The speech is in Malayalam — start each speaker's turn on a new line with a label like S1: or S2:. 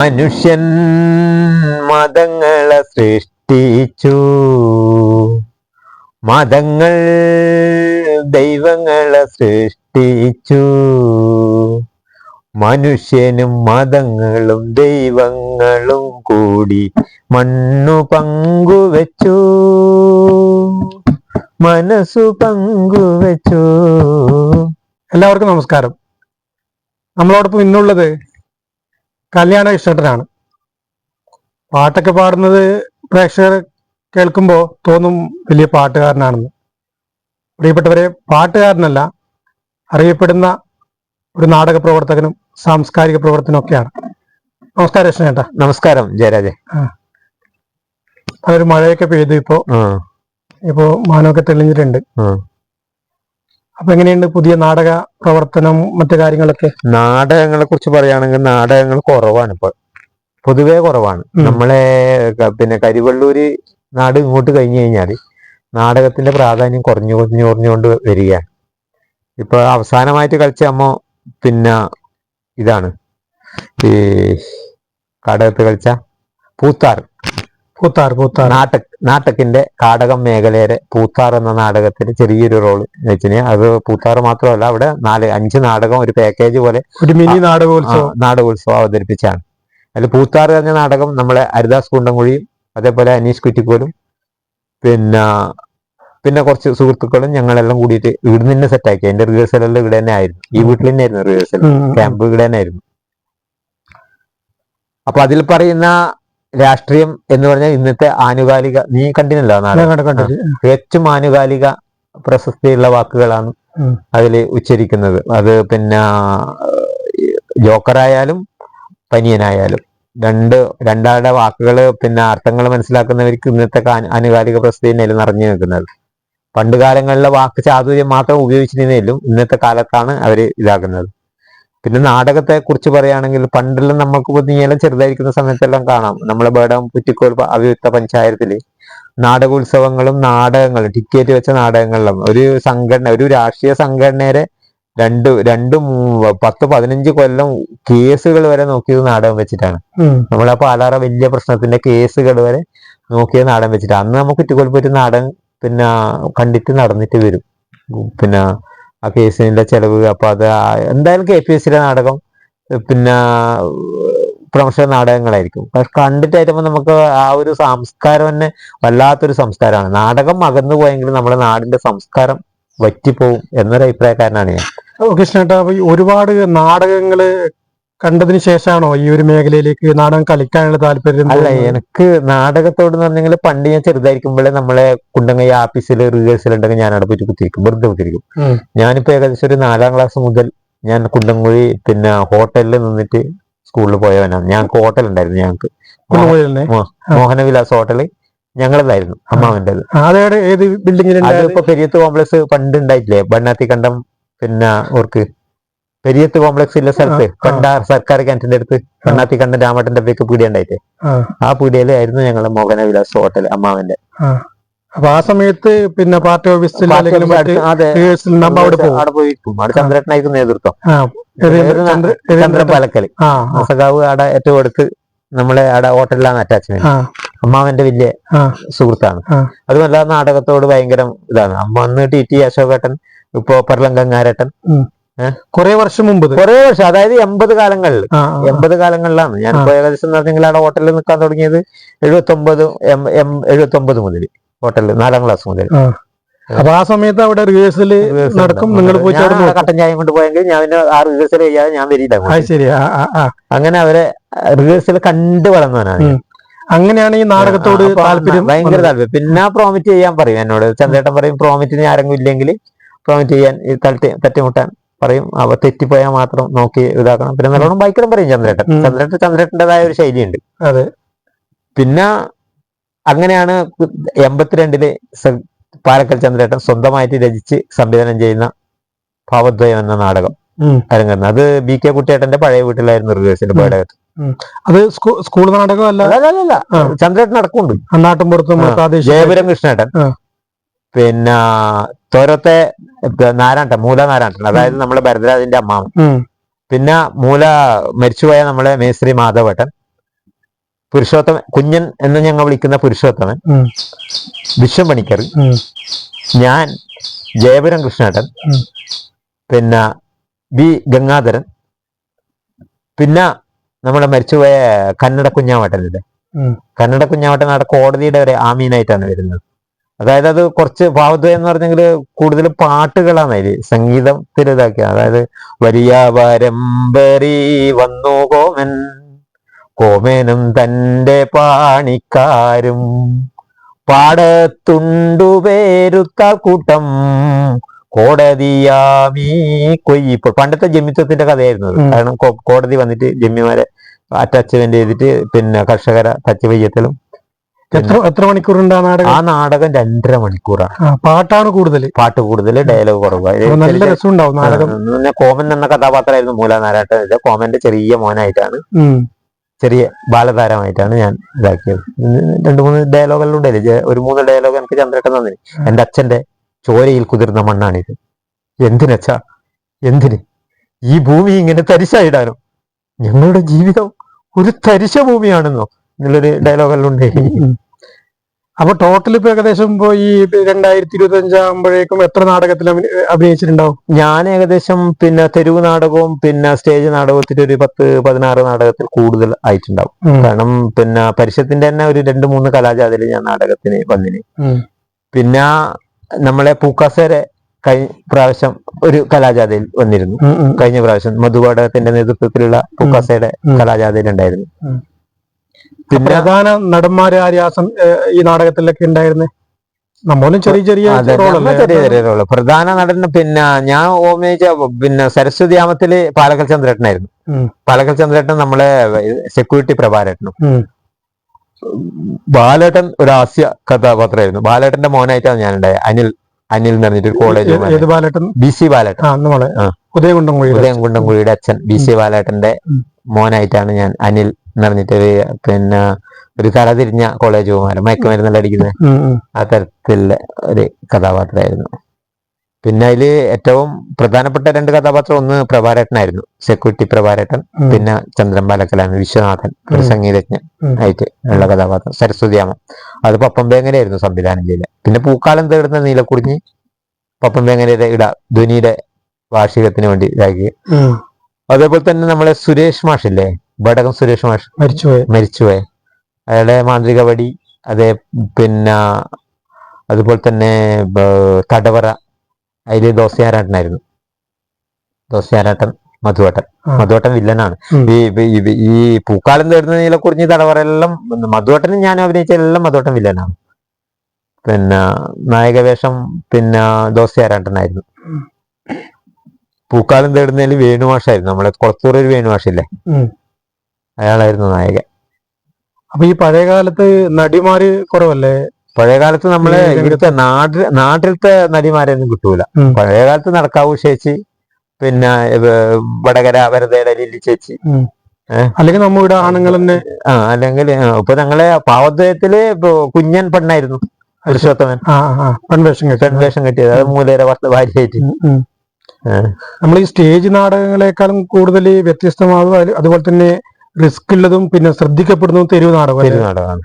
S1: മനുഷ്യൻ മതങ്ങളെ സൃഷ്ടിച്ചു. മതങ്ങൾ ദൈവങ്ങളെ സൃഷ്ടിച്ചു. മനുഷ്യനും മതങ്ങളും ദൈവങ്ങളും കൂടി മണ്ണു പങ്കുവെച്ചു. മനസ്സു പങ്കുവെച്ചു.
S2: എല്ലാവർക്കും നമസ്കാരം. നമ്മളോടൊപ്പം ഇന്നുള്ളത് കല്യാണ ഇഷ്ടനാണ് പാട്ടൊക്കെ പാടുന്നത് പ്രേക്ഷകർ കേൾക്കുമ്പോൾ തോന്നും വലിയ പാട്ടുകാരനാണെന്ന്. പ്രിയപ്പെട്ടവരെ പാട്ടുകാരനല്ല അറിയപ്പെടുന്ന ഒരു നാടക പ്രവർത്തകനും സാംസ്കാരിക പ്രവർത്തനം ഒക്കെയാണ്. നമസ്കാരം കൃഷ്ണേട്ടാ
S1: നമസ്കാരം ജയരാജെ.
S2: അതൊരു മഴയൊക്കെ പെയ്തു ഇപ്പോ. ഇപ്പോ മാനമൊക്കെ തെളിഞ്ഞിട്ടുണ്ട്. അപ്പൊ എങ്ങനെയുണ്ട് പുതിയ നാടക പ്രവർത്തനം മറ്റു കാര്യങ്ങളൊക്കെ?
S1: നാടകങ്ങളെ കുറിച്ച് പറയുകയാണെങ്കിൽ നാടകങ്ങൾ കുറവാണ് ഇപ്പോൾ പൊതുവേ കുറവാണ്. നമ്മളെ പിന്നെ കരിവള്ളൂര് നാട് ഇങ്ങോട്ട് കഴിഞ്ഞു കഴിഞ്ഞാൽ നാടകത്തിന്റെ പ്രാധാന്യം കുറഞ്ഞു കുറഞ്ഞു കുറഞ്ഞുകൊണ്ട് വരികയാണ്. ഇപ്പൊ അവസാനമായിട്ട് കളിച്ച അമ്മ പിന്നെ ഇതാണ്. ഈ കാടകത്ത് കളിച്ച പൂത്താർ
S2: പൂത്താർ പൂത്താർ
S1: നാട്ടക് നാട്ടക്കിന്റെ കാടകം മേഖലയുടെ പൂത്താർ എന്ന നാടകത്തിൽ ചെറിയൊരു റോൾ വെച്ചിന് അത് പൂത്താർ മാത്രമല്ല അവിടെ നാല് അഞ്ച് നാടകം ഒരു പാക്കേജ് പോലെ
S2: ഒരു മിനി നാടകോത്സവം.
S1: നാടകോത്സവം അവതരിപ്പിച്ചാണ്. അതിൽ പൂത്താർ എന്ന നാടകം നമ്മളെ ഹരിദാസ് കുണ്ടംകുഴിയും അതേപോലെ അനീഷ് കുറ്റിക്കോലും പിന്നെ പിന്നെ കുറച്ച് സുഹൃത്തുക്കളും ഞങ്ങളെല്ലാം കൂടിയിട്ട് ഇവിടെ നിന്ന് സെറ്റാക്കി അതിന്റെ റിഹേഴ്സൽ എല്ലാം ഇവിടെ തന്നെ ആയിരുന്നു. ഈ വീട്ടിൽ തന്നെ ആയിരുന്നു റിഹേഴ്സൽ. ക്യാമ്പ് ഇവിടെ തന്നെ ആയിരുന്നു. അപ്പൊ അതിൽ പറയുന്ന രാഷ്ട്രീയം എന്ന് പറഞ്ഞാൽ ഇന്നത്തെ ആനുകാലിക നീ കണ്ടിനല്ലോ തികച്ചും ആനുകാലിക പ്രശസ്തിയുള്ള വാക്കുകളാണ് അതിൽ ഉച്ചരിക്കുന്നത്. അത് പിന്നെ ജോക്കറായാലും പനിയനായാലും. രണ്ട് രണ്ടാളുടെ വാക്കുകൾ പിന്നെ അർത്ഥങ്ങൾ മനസ്സിലാക്കുന്നവർക്ക് ഇന്നത്തെ ആനുകാലിക പ്രസിദ്ധി തന്നെയല്ലേ നിറഞ്ഞു നിൽക്കുന്നത്. പണ്ട് കാലങ്ങളിലെ വാക്ക് ചാതുര്യം മാത്രം ഉപയോഗിച്ചിരുന്നേലും ഇന്നത്തെ കാലത്താണ് അവർ ഇതാക്കുന്നത്. പിന്നെ നാടകത്തെ കുറിച്ച് പറയുകയാണെങ്കിൽ പണ്ടെല്ലാം നമുക്ക് നീയെല്ലാം ചെറുതായിരിക്കുന്ന സമയത്തെല്ലാം കാണാം. നമ്മളെ ബേഡം പുറ്റിക്കോൾ അവിയുക്ത പഞ്ചായത്തിൽ നാടകോത്സവങ്ങളും നാടകങ്ങളും ടിക്കറ്റ് വെച്ച നാടകങ്ങളിലും ഒരു സംഘടന ഒരു രാഷ്ട്രീയ സംഘടനയുടെ രണ്ട് രണ്ട് പത്ത് പതിനഞ്ച് കൊല്ലം കേസുകൾ വരെ നോക്കിയത് നാടകം വെച്ചിട്ടാണ്. നമ്മളെ പാലാറ വലിയ പ്രശ്നത്തിന്റെ കേസുകൾ വരെ നോക്കിയത് നാടകം വെച്ചിട്ട് അന്ന് നമുക്ക് കുറ്റിക്കോൽ പോയിട്ട് നാടകം പിന്നെ കണ്ടിട്ട് നടന്നിട്ട് വരും. പിന്നെ ആ കേസിന്റെ ചെലവ്. അപ്പൊ അത് എന്തായാലും കെ പി എസ് സിയുടെ നാടകം പിന്നെ പ്രൊഫഷണൽ നാടകങ്ങളായിരിക്കും. പക്ഷെ കണ്ടിട്ട് വരുമ്പോൾ നമുക്ക് ആ ഒരു സംസ്കാരം തന്നെ വല്ലാത്തൊരു സംസ്കാരമാണ്. നാടകം അകന്നു പോയെങ്കിൽ നമ്മുടെ നാടിന്റെ സംസ്കാരം വറ്റിപ്പോവും എന്നൊരു അഭിപ്രായക്കാരനാണ് ഞാൻ
S2: കൃഷ്ണേട്ടാ ഒരുപാട് നാടകങ്ങൾ കണ്ടതിന് ശേഷമാണോ ഈ ഒരു മേഖലയിലേക്ക് നാടകം കളിക്കാനുള്ള താല്പര്യം
S1: അല്ല എനിക്ക് നാടകത്തോട് എന്ന് പറഞ്ഞെങ്കിൽ പണ്ട് ഞാൻ ചെറുതായിരിക്കുമ്പോഴേ നമ്മളെ കുണ്ടങ്ങയ ആഫീസിൽ റിഹേഴ്സൽ ഉണ്ടെങ്കിൽ ഞാൻ അവിടെ പോയിട്ട് കുത്തിയിരിക്കും. വെറുതെ
S2: കുത്തിയിരിക്കും.
S1: ഞാനിപ്പോ ഏകദേശം ഒരു നാലാം ക്ലാസ് മുതൽ ഞാൻ കുണ്ടംകുഴി പിന്നെ ഹോട്ടലിൽ നിന്നിട്ട് സ്കൂളിൽ പോയവനാണ് ഞങ്ങൾക്ക് ഹോട്ടൽ ഉണ്ടായിരുന്നു ഞങ്ങൾക്ക്. മോഹനവിലാസ് ഹോട്ടൽ ഞങ്ങളതായിരുന്നു
S2: അമ്മാവന്റെത്. ഏത്
S1: പെരിയത്ത് കോംപ്ലക്സ് പണ്ട് ഉണ്ടായിട്ടില്ലേ? ബണ്ണാത്തി കണ്ടം പിന്നെ ഓർക്ക് പെരിയത്ത് കോംപ്ലക്സ് ഇല്ല സ്ഥലത്ത് കണ്ട സർക്കാർ കിണറ്റിന്റെ അടുത്ത് കണ്ണാത്തി കണ്ട രാമട്ടന്റെ പേക്ക് പീടിയ ഉണ്ടായിട്ട്.
S2: ആ,
S1: പീടിയയിലായിരുന്നു ഞങ്ങളുടെ മോഹന വിലാസ് ഹോട്ടൽ അമ്മാവന്റെ.
S2: അപ്പൊ ആ സമയത്ത് പിന്നെ പാർട്ടി ഓഫീസിൽ അവിടെ
S1: ചന്ദ്രേട്ടനായിരിക്കും നേതൃത്വം. ചന്ദ്രൻ
S2: ചന്ദ്രൻ
S1: പാലക്കൽ
S2: ആ ആ,
S1: സഖാവ് അവിടെ ഏറ്റവും അടുത്ത് നമ്മളെ അവിടെ ഹോട്ടലിലാണ് അറ്റാച്ച്മെന്റ് അമ്മാവന്റെ വലിയ സുഹൃത്താണ്. അതുമല്ല നാടകത്തോട് ഭയങ്കര ഇതാണ്. അമ്മ അന്ന് ടി ടി അശോകേട്ടൻ ഇപ്പോ പർലങ്കങ്ങാരേട്ടൻ.
S2: കുറെ വർഷം മുമ്പ്.
S1: കുറെ വർഷം അതായത് എൺപത് കാലങ്ങളിൽ എൺപത് കാലങ്ങളിലാണ്. ഞാനിപ്പോ ഏകദേശം പറഞ്ഞെങ്കിൽ അവിടെ ഹോട്ടലിൽ നിൽക്കാൻ തുടങ്ങിയത് എഴുപത്തി ഒമ്പത് എഴുപത്തി ഒമ്പത് മുതൽ ഹോട്ടലിൽ നാലാം ക്ലാസ് മുതൽ.
S2: അപ്പൊ ആ സമയത്ത് അവിടെ റിഹേഴ്സൽ നടക്കും. നിങ്ങൾ പോയിട്ട് അവിടെ
S1: കട്ടൻ ചായം കൊണ്ട് പോയെങ്കിൽ ഞാൻ പിന്നെ ആ റിഹേഴ്സൽ ചെയ്യാതെ ഞാൻ വരില്ല
S2: ശരി.
S1: അങ്ങനെ അവരെ റിഹേഴ്സൽ കണ്ട് വളർന്നവനാണ്
S2: അങ്ങനെയാണ് ഈ നാടകത്തോട് താല്പര്യം
S1: ഭയങ്കര താല്പര്യം. പിന്നെ പ്രോമിറ്റ് ചെയ്യാൻ പറയും എന്നോട്. ചന്ദ്രേട്ടൻ പറയും പ്രോമിറ്റിന് ആരെങ്കിലും ഇല്ലെങ്കിൽ പ്രോമിറ്റ് ചെയ്യാൻ തട്ടി തട്ടിമുട്ടാൻ പറയും അവ തെറ്റിപ്പോയാൽ മാത്രം നോക്കി ഇതാക്കണം. പിന്നെ നല്ലോണം ബൈക്കിലും പറയും ചന്ദ്രേട്ടൻ. ചന്ദ്രേട്ടൻ ചന്ദ്രേട്ടന്റെതായ ഒരു ശൈലിയുണ്ട്.
S2: അതെ.
S1: പിന്നെ അങ്ങനെയാണ് എൺപത്തിരണ്ടിൽ പാലക്കൽ ചന്ദ്രേട്ടൻ സ്വന്തമായിട്ട് രചിച്ച് സംവിധാനം ചെയ്യുന്ന ഭാവദ്വയം എന്ന നാടകം അരങ്ങുന്നത് അത് ബി കെ കുട്ടിയേട്ടന്റെ പഴയ വീട്ടിലായിരുന്നു റിവേഴ്സിന്റെ പേടകത്ത്
S2: അത് സ്കൂൾ നാടകമല്ല?
S1: അല്ല ചന്ദ്രേട്ടൻ.
S2: പ്രാദേശിക
S1: ജയപുരം കൃഷ്ണേട്ടൻ. പിന്നെ തോരത്തെ നാരായണൻ മൂല നാരായണൻ അതായത് നമ്മളെ ഭരതരാജന്റെ അമ്മാവൻ. പിന്നെ മൂല മരിച്ചുപോയ നമ്മളെ മേശ്രീ മാധവേട്ടൻ പുരുഷോത്തമൻ കുഞ്ഞൻ എന്ന് ഞങ്ങൾ വിളിക്കുന്ന പുരുഷോത്തമൻ വിശ്വം പണിക്കർ ഞാൻ ജയപുരം കൃഷ്ണേട്ടൻ പിന്നെ ബി ഗംഗാധരൻ പിന്നെ നമ്മളെ മരിച്ചുപോയ കന്നഡ കുഞ്ഞാവട്ടനില്ലേ. കന്നഡ കുഞ്ഞാവട്ടൻ അവിടെ കോടതിയുടെ ഒരു ആമീനായിട്ടാണ് വരുന്നത്. അതായത് അത് കുറച്ച് ഭാവദ്വയം എന്ന് പറഞ്ഞെങ്കിൽ കൂടുതൽ പാട്ടുകളാണ് അതിൽ സംഗീതത്തിൽ ഇതാക്കിയ അതായത് വലിയ വരമ്പറി വന്നു കോമൻ കോമേനും തന്റെ പാണിക്കാരും പാടത്തുണ്ടു പേരുത്താൽ കൂട്ടം കോടതിയാമീ കൊയ്യിപ്പോൾ പണ്ടത്തെ ജമ്മിത്വത്തിന്റെ കഥയായിരുന്നു. കാരണം കോടതി വന്നിട്ട് ജമ്മിമാരെ അറ്റാച്ച്മെന്റ് ചെയ്തിട്ട് പിന്നെ കർഷകരെ തച്ച് വയ്യത്തിലും
S2: എത്ര എത്ര മണിക്കൂറുണ്ട് ആ നാടകം?
S1: ആ നാടകം രണ്ടര മണിക്കൂറാണ്.
S2: പാട്ടാണ് കൂടുതൽ
S1: പാട്ട് കൂടുതൽ ഡയലോഗ് കുറവ്.
S2: നല്ല രസമുണ്ടാവും നാടകം.
S1: കോമൻ എന്ന കഥാപാത്രമായിരുന്നു മൂലനാരായണൻ ഇത് കോമന്റെ ചെറിയ മോനായിട്ടാണ്. ചെറിയ ബാലതാരമായിട്ടാണ് ഞാൻ ഇതാക്കിയത്. രണ്ടു രണ്ട് മൂന്ന് ഡയലോഗെല്ലാം ഉണ്ടായില്ലേ ഒരു മൂന്ന് ഡയലോഗ് എനിക്ക് ചന്ദ്രട്ടൻ തന്നെ എന്റെ അച്ഛന്റെ ചോരയിൽ കുതിർന്ന മണ്ണാണിത്. എന്തിനച്ഛാ എന്തിന്? ഈ ഭൂമി ഇങ്ങനെ തരിശായിടാനോ? ഞങ്ങളുടെ ജീവിതം ഒരു തരിശ ഭൂമിയാണെന്നോ? എന്നുള്ളൊരു ഡയലോഗെല്ലാം ഉണ്ട്.
S2: ഉം. അപ്പൊ ടോട്ടൽ ഇപ്പൊ ഏകദേശം ഇപ്പൊ ഈ രണ്ടായിരത്തി ഇരുപത്തി അഞ്ചാകുമ്പോഴേക്കും എത്ര നാടകത്തിൽ അഭി- അഭിനയിച്ചിട്ടുണ്ടാവും?
S1: ഞാൻ ഏകദേശം പിന്നെ തെരുവ് നാടകവും പിന്നെ സ്റ്റേജ് നാടകത്തിൽ ഒരു പത്ത് പതിനാറ് നാടകത്തിൽ കൂടുതൽ ആയിട്ടുണ്ടാവും. കാരണം പിന്നെ പരിഷത്തിന്റെ തന്നെ ഒരു രണ്ട് മൂന്ന് കലാജാതിൽ ഞാൻ നാടകത്തിന് വന്നിന്. പിന്നെ നമ്മളെ പൂക്കാസേരെ കഴിഞ്ഞ പ്രാവശ്യം ഒരു കലാജാഥയിൽ വന്നിരുന്നു. കഴിഞ്ഞ പ്രാവശ്യം മധുപാഠകത്തിന്റെ നേതൃത്വത്തിലുള്ള പൂക്കാസയുടെ
S2: കലാജാതയിൽ
S1: കലാജാഥയിൽ ഉണ്ടായിരുന്നു
S2: പ്രധാന നടന്മാര് ആര് ആ സം- ഏ, ഈ നാടകത്തിലൊക്കെ ഉണ്ടായിരുന്നേ? നമ്മളും ചെറിയ ചെറിയ
S1: ചെറിയ ചെറിയ റോൾ പ്രധാന നടൻ പിന്നെ ഞാൻ ഓമേജ പിന്നെ സരസ്വതി ആമത്തിൽ പാലക്കൽ ചന്ദ്രേട്ടനായിരുന്നു. പാലക്കൽ ചന്ദ്രേട്ടൻ നമ്മളെ സെക്യൂരിറ്റി പ്രഭാരേട്ടനും. ബാലേട്ടൻ ഒരു ഹാസ്യ കഥാപാത്രമായിരുന്നു. ബാലേട്ടന്റെ മോനായിട്ടാണ് ഞാൻ ഉണ്ടായത് അനിൽ അനിൽ എന്ന് പറഞ്ഞിട്ട് കോളേജ്
S2: ബാലേട്ടൻ?
S1: ബി സി ബാലേട്ടൻ. ഉദയകുണ്ടംകുഴിയുടെ അച്ഛൻ. B C ബാലേട്ടന്റെ. മോനായിട്ടാണ് ഞാൻ അനിൽ എന്ന് പിന്നെ ഒരു പിന്നെ തിരിഞ്ഞ കോളേജ് കുമാരൻ മയക്കുമരുന്നെല്ലാം അടിക്കുന്ന. ആ തരത്തിലുള്ള ഒരു കഥാപാത്രമായിരുന്നു. പിന്നെ അതിൽ ഏറ്റവും പ്രധാനപ്പെട്ട രണ്ട് കഥാപാത്രം ഒന്ന് പ്രഭാരേട്ടനായിരുന്നു. സെക്യൂരിറ്റി പ്രഭാരേട്ടൻ പിന്നെ ചന്ദ്രൻ ബാലക്കലാമി വിശ്വനാഥൻ ഒരു. സംഗീതജ്ഞൻ ആയിട്ട് ഉള്ള കഥാപാത്രം. സരസ്വതിയാമം അത് പപ്പം വേങ്ങരയായിരുന്നു സംവിധാനം ചെയ്തത് പിന്നെ പൂക്കാലം തേടുന്ന നീലക്കുടിഞ്ഞ് പപ്പം വേങ്ങരയുടെ ഇട ധ്വനിയുടെ വാർഷികത്തിന് വേണ്ടി ഇതാക്കി. അതേപോലെ തന്നെ നമ്മളെ സുരേഷ് മാഷില്ലേ? ബടകം സുരേഷ് മാഷ്.
S2: മരിച്ചുപോയി.
S1: മരിച്ചുപോയ. അയാളുടെ മാന്ത്രിക വടി അതേ പിന്നെ അതുപോലെ തന്നെ തടവറ അതിൽ ദോശയാരാട്ടനായിരുന്നു ദോശയാരാട്ടൻ മധുവട്ടൻ. മധുവട്ടൻ വില്ലനാണ്. ഈ ഈ- പൂക്കാലം തേടുന്നതിനെ കുറിച്ച് തടവറ എല്ലാം മധുവട്ടനും ഞാൻ അഭിനയിച്ച എല്ലാം മധുവട്ടൻ വില്ലനാണ്. പിന്നെ നായകവേഷം പിന്നെ ദോശയാരാട്ടനായിരുന്നു. പൂക്കാലം തേടുന്നതിൽ വേണുമാഷായിരുന്നു നമ്മളെ കുളത്തൂർ ഒരു വേണുമാഷില്ലേ അയാളായിരുന്നു നായകൻ.
S2: അപ്പൊ ഈ പഴയ കാലത്ത് നടിമാര് കുറവല്ലേ?
S1: പഴയ കാലത്ത് നമ്മളെ ഇവിടുത്തെ നാട്ടിൽ നാട്ടിലത്തെ നടിമാരെയൊന്നും കിട്ടൂല. പഴയ കാലത്ത് നടക്കാവൂ ചേച്ചി പിന്നെ വടകര വരതയുടെ ലില്ലി ചേച്ചി.
S2: അല്ലെങ്കിൽ നമ്മുടെ ആണുങ്ങൾ തന്നെ.
S1: ആ അല്ലെങ്കിൽ ഇപ്പൊ ഞങ്ങളെ പാവദ്വയത്തിൽ കുഞ്ഞൻ പെണ്ണായിരുന്നു. പുരുഷോത്തമൻ.
S2: പെൺവേഷം
S1: പെൺവേഷം കെട്ടിയത്. അത് ആയിട്ട് ഭാര്യയായിട്ട്.
S2: നമ്മൾ ഈ സ്റ്റേജ് നാടകങ്ങളെക്കാളും കൂടുതൽ വ്യത്യസ്തമാകും അത് അതുപോലെ തന്നെ റിസ്ക് ഉള്ളതും പിന്നെ ശ്രദ്ധിക്കപ്പെടുന്നതും തെരുവ് നാടകം
S1: തെരുവ് നാടകമാണ്.